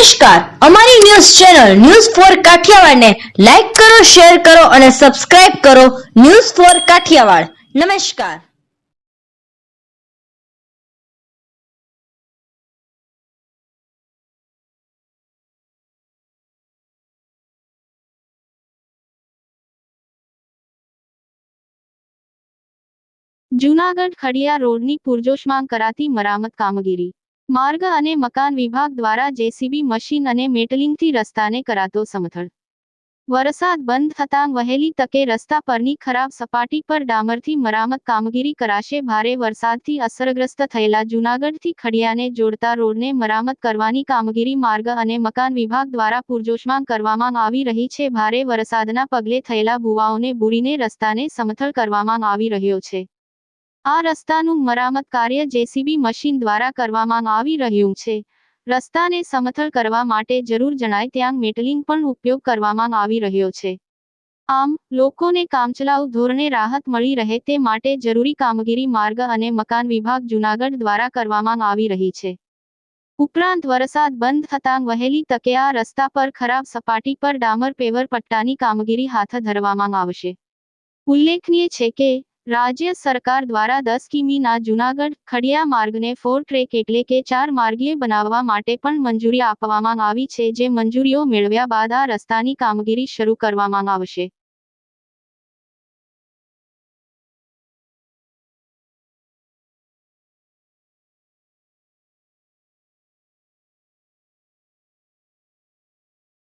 નમસ્કાર. અમારી news channel news four કાઠિયાવાડને લાઈક કરો, શેર કરો અને સબસ્ક્રાઇબ કરો ન્યૂઝ ફોર કાઠિયાવાડ. નમસ્કાર. જૂનાગઢ ખડિયા રોડની પુરજોશમાં કરાતી મરામત કામગીરી. માર્ગ અને મકાન વિભાગ દ્વારા જેસીબી મશીન અને મેટલિંગથી રસ્તાને કરાતો સમથળ. વરસાદ બંધ થતાં વહેલી તકે રસ્તા પરની ખરાબ સપાટી પર ડામરથી મરામત કામગીરી કરાશે ભારે વરસાદથી અસરગ્રસ્ત થયેલા જૂનાગઢથી ખડિયાને જોડતા રોડને મરામત કરવાની કામગીરી માર્ગ અને મકાન વિભાગ દ્વારા પૂરજોશમાં કરવામાં આવી રહી છે. ભારે વરસાદના પગલે થયેલા ભૂવાઓને બુરીને રસ્તાને સમથળ કરવામાં આવી રહ્યો છે. આ રસ્તાનું મરામત કાર્ય જેસીબી મશીન દ્વારા કરવામાં આવી રહ્યું છે. રસ્તાને સમથળ કરવા માટે જરૂર જણાય ત્યાં મેટલિંગ પણ ઉપયોગ કરવામાં આવી રહ્યો છે. આમ, લોકોને કામચલાઉ ધોરણે રાહત મળી રહે તે માટે જરૂરી કામગીરી માર્ગ અને મકાન વિભાગ જૂનાગઢ દ્વારા કરવામાં આવી રહી છે. ઉપરાંત વરસાદ બંધ થતાં વહેલી તકે આ રસ્તા પર ખરાબ સપાટી પર ડામર પેવર પટ્ટાની કામગીરી હાથ ધરવામાં આવશે. ઉલ્લેખનીય છે કે રાજ્ય સરકાર દ્વારા દસ કિમીના જૂનાગઢ ખડિયા માર્ગને ફોર ટ્રેક એટલે કે ચાર માર્ગીય બનાવવા માટે પણ મંજૂરી આપવામાં આવી છે, જે મંજૂરીઓ મેળવ્યા બાદ આ રસ્તાની કામગીરી શરૂ કરવામાં આવશે.